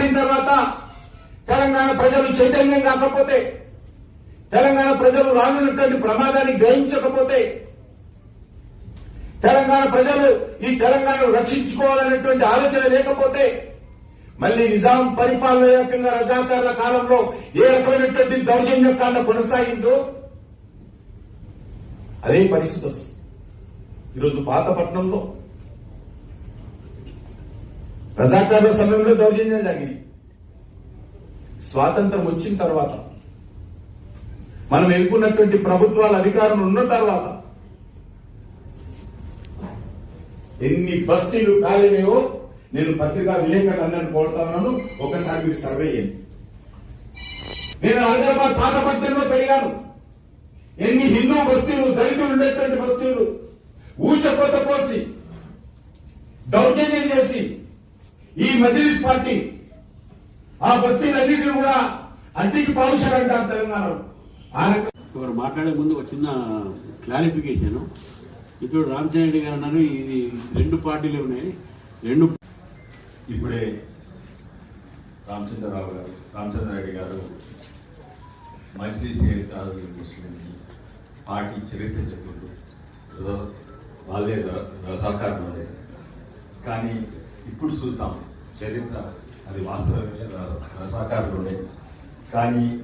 ఏర్పడిన తర్వాత తెలంగాణ ప్రజలు చైతన్యం కాకపోతే తెలంగాణ ప్రజలు రానున్నటువంటి ప్రమాదాన్ని గ్రహించకపోతే తెలంగాణ ప్రజలు ఈ తెలంగాణను రక్షించుకోవాలనేటువంటి ఆలోచన లేకపోతే మళ్ళీ నిజాం పరిపాలన ఏ రకంగా రజాకారుల కాలంలో ఏ రకమైనటువంటి దౌర్జన్యకాండ కొనసాగిందో అదే పరిస్థితి వస్తుంది. ఈరోజు పాతపట్నంలో రజాకారుల సమయంలో దౌర్జన్యం జరిగింది. స్వాతంత్రం వచ్చిన తర్వాత మనం ఎన్నుకున్నటువంటి ప్రభుత్వాల అధికారం ఉన్న తర్వాత ఎన్ని బస్తీలు కాలేమో నేను పత్రికా విలేకరులు అందరిని కోరుతున్నాను ఒకసారి మీరు సర్వే చేయండి. నేను హైదరాబాద్ పాతపట్నంలో పెరిగాను. ఎన్ని హిందూ బస్తీలు దళితులు ఉండేటువంటి బస్తీలు ఊచకోత పోసి దౌర్జన్యం చేసి ఈ మజిలిస్ పార్టీ ఆ బస్తీలన్నింటినీ కూడా తెలంగాణలో. ఆ రకంగా ఒకరు మాట్లాడే ముందు ఒక చిన్న క్లారిఫికేషన్ ఇప్పుడు రామచంద్ర గారు అన్నారు ఇది రెండు పార్టీలు ఉన్నాయి. రెండు ఇప్పుడే రామచంద్రరావు గారు రామచంద్రారెడ్డి గారు మజ్లిస్ ఏతారు ముస్లింకి పార్టీ చరిత్ర చెప్పిండు ఏదో వాళ్ళే ర- రజాకారులు వాళ్ళే. కానీ ఇప్పుడు చూస్తాం. చరిత్ర అది వాస్తవమే ర- కానీ